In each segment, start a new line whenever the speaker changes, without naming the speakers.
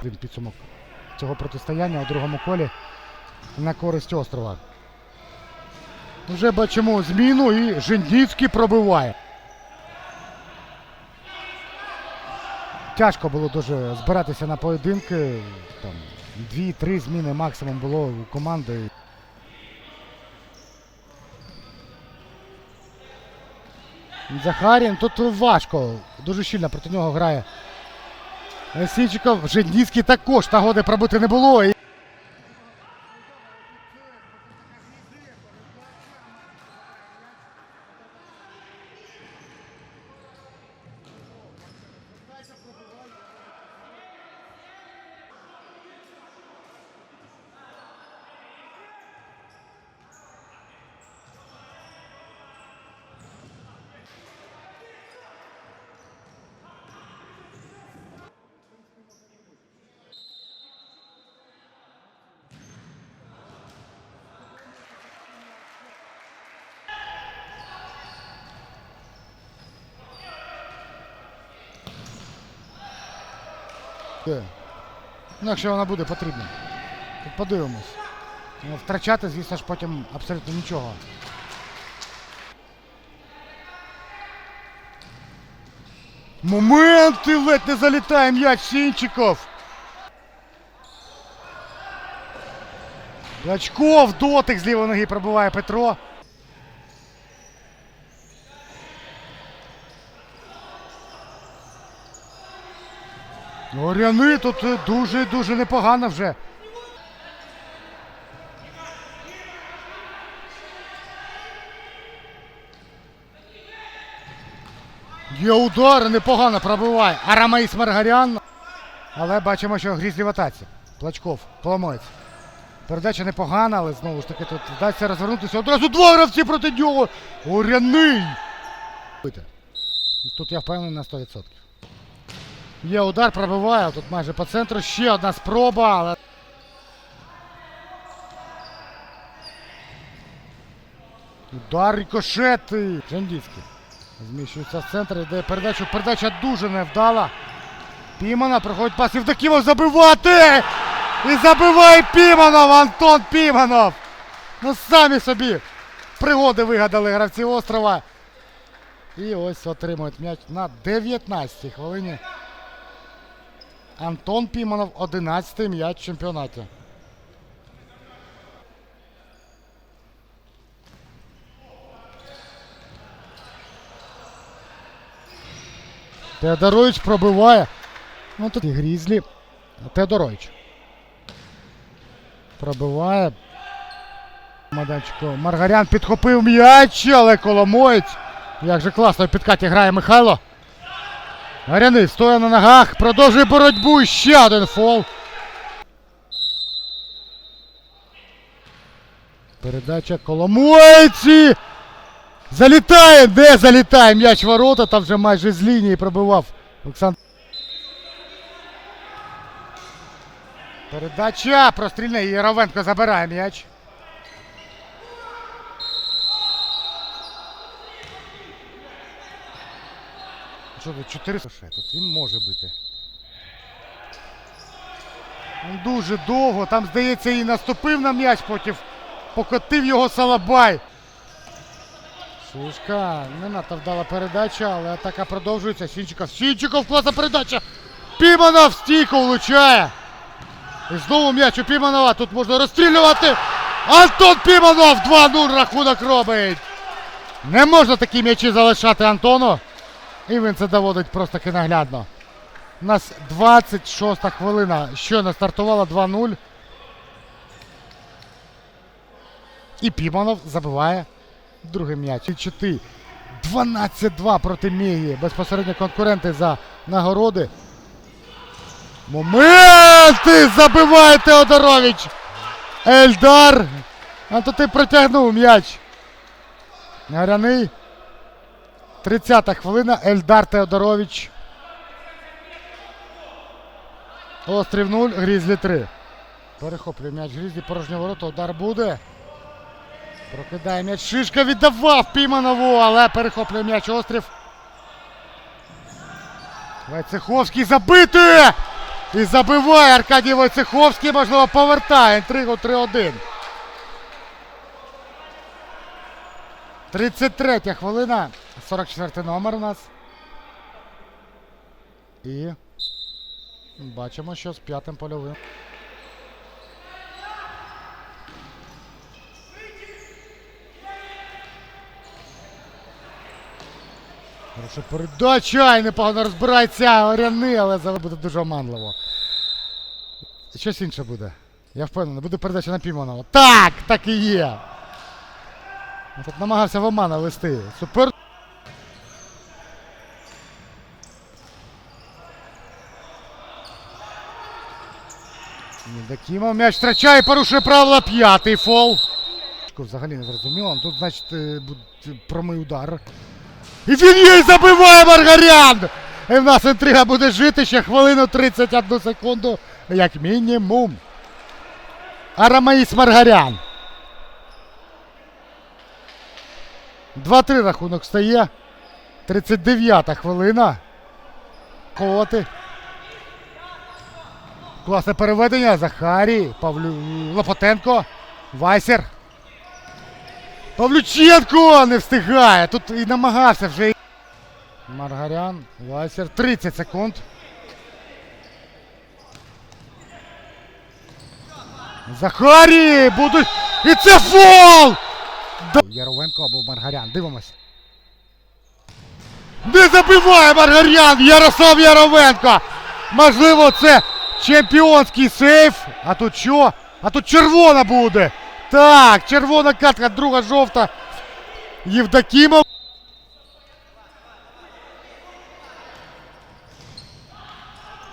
Один підсумок цього протистояння у другому колі на користь острова. Вже бачимо зміну і Жендіцький пробиває. Тяжко було дуже збиратися на поєдинки. Там дві-три зміни максимум було у команди. Захарін тут важко. Дуже щільно проти нього грає. Сінчиков, Жендіцький також нагоди пробити не було. Якщо вона буде потрібна. Подивимось. Ну, Втрачати, звісно ж, потім абсолютно нічого. Моменти ледь не залітає м'яч Сінчиков. Клачков, дотик з лівої ноги пробиває Петро. Оряни тут е, дуже-дуже непогано вже. Є удар, непогано пробиває. Арамаїс Маргарян. Але бачимо, що Грізлі в атаці. Плачков, Коломоєць. Передача непогана, але знову ж таки тут вдасться розвернутися. Одразу два гравці проти нього. Оряний. Тут я впевнений на 100%. Є удар, пробиває, тут майже по центру. Ще одна спроба, але. Удар рикошети. Жандіцький. Зміщується в центр, йде передачу. Передача дуже невдала. Пімана проходить пас Євдокімов забивати! І забиває Піманов! Антон Піманов! Ну самі собі пригоди вигадали гравці острова. І ось отримують м'яч на 19-й хвилині. Антон Піманов 11-й м'яч в чемпіонаті. Теодорович пробиває. Ну тут і Грізлі. Теодорович. Пробиває. Майданчику. Маргарян підхопив м'яч, але Коломоєць. Як же класно в підкаті грає Михайло. Гаряни стоя на ногах, продовжує боротьбу. Ще один фол. Передача Коломойці. Залітає! Де залітає м'яч ворота? Там вже майже з лінії пробивав Олександр. Передача прострільний. Яровенко забирає м'яч. Що тут 4 Ще тут він може бити. Він дуже довго. Там, здається, і наступив на м'яч, потім покотив його Салабай. Шишка, не надто вдала передача, але атака продовжується. Сінчиков, Сінчиков, класна передача. Піманов стійко влучає. І знову м'яч у Піманова. Тут можна розстрілювати. Антон Піманов 2-0 рахунок робить. Не можна такі м'ячі залишати Антону. І він це доводить просто наглядно. У нас 26 хвилина. Щойно стартувала 2-0. І Піманов забиває другий м'яч. Чити 12-2 проти Мегі. Безпосередньо конкуренти за нагороди. Моменти! Забиває Теодорович! Ельдар! А то ти протягнув м'яч. Гаряний. 30-та хвилина. Ельдар Теодорович. Острів 0, Грізлі 3. Перехоплює м'яч Грізлі, порожнє ворота, удар буде. Прокидає м'яч. Шишка віддавав Піманову, але перехоплює м'яч Острів. Войцеховський забити! І забиває Аркадій Войцеховський, можливо, повертає інтригу 3-1. 33 хвилина. 44 номер у нас. І бачимо, що з п'ятим польовим. Хороша передача і непогано розбирається Оряни, але зараз буде дуже оманливо. Щось інше буде. Я впевнений, буде передача на Пімонова. Так, так і є. Тут намагався в омана вести. Супер. Міндакімов м'яч втрачає, порушує правила п'ятий фол. Взагалі не зрозуміло. Тут, значить, е, буде промий удар. І він її забиває Маргарян! І в нас інтрига буде жити ще хвилину 31 секунду, як мінімум. Арамаїс Маргарян. 2-3 рахунок стає. 39 хвилина. Коти. Класне переведення. Захарій. Павлю... Лопотенко. Вайсер. Павлюченко не встигає. Тут і намагався вже. Маргарян. Вайсер. 30 секунд. Захарій! Будуть. І це фол! Яровенко або Маргарян. Дивимось. Не забиває Маргарян! Ярослав Яровенко! Можливо, це чемпіонський сейф. А тут що? А тут червона буде. Так, червона картка, друга жовта. Євдокімов.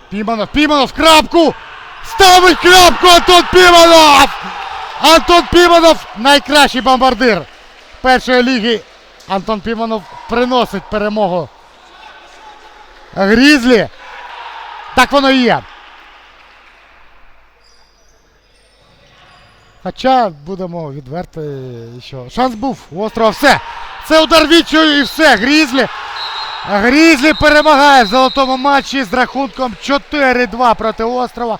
Піманов, Піманов, крапку! Ставить крапку Антон Піманов! Антон Піманов найкращий бомбардир першої ліги. Антон Піманов приносить перемогу. Грізлі. Так воно і є. Хоча будемо відверти, що шанс був у острова. Все. Це удар відчою і все. Грізлі. Грізлі перемагає в золотому матчі з рахунком 4-2 проти острова.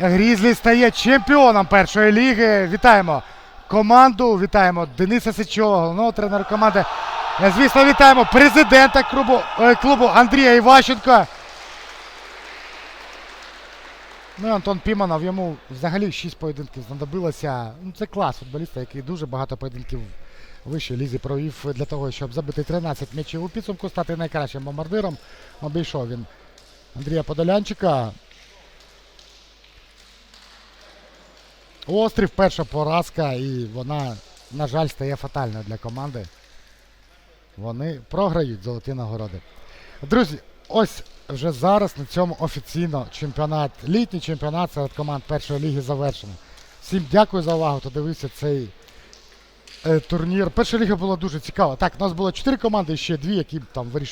Грізлі стає чемпіоном першої ліги. Вітаємо команду, вітаємо Дениса Сичова, головного тренера команди. Звісно, вітаємо президента клубу, е, Андрія Іващенка. Ну і Антон Піманов, йому взагалі 6 поєдинків знадобилося. Ну, це клас футболіста, який дуже багато поєдинків вищій лізі провів для того, щоб забити 13 м'ячів у підсумку, стати найкращим бомбардиром. Обійшов він Андрія Подолянчика. Острів перша поразка, і вона, на жаль, стає фатальною для команди. Вони програють золоті нагороди. Друзі, ось вже зараз на цьому офіційно чемпіонат, літній чемпіонат серед команд першої ліги завершено. Всім дякую за увагу, хто дивився цей е, турнір. Перша ліга була дуже цікава. Так, у нас було чотири команди ще дві, які там вирішували.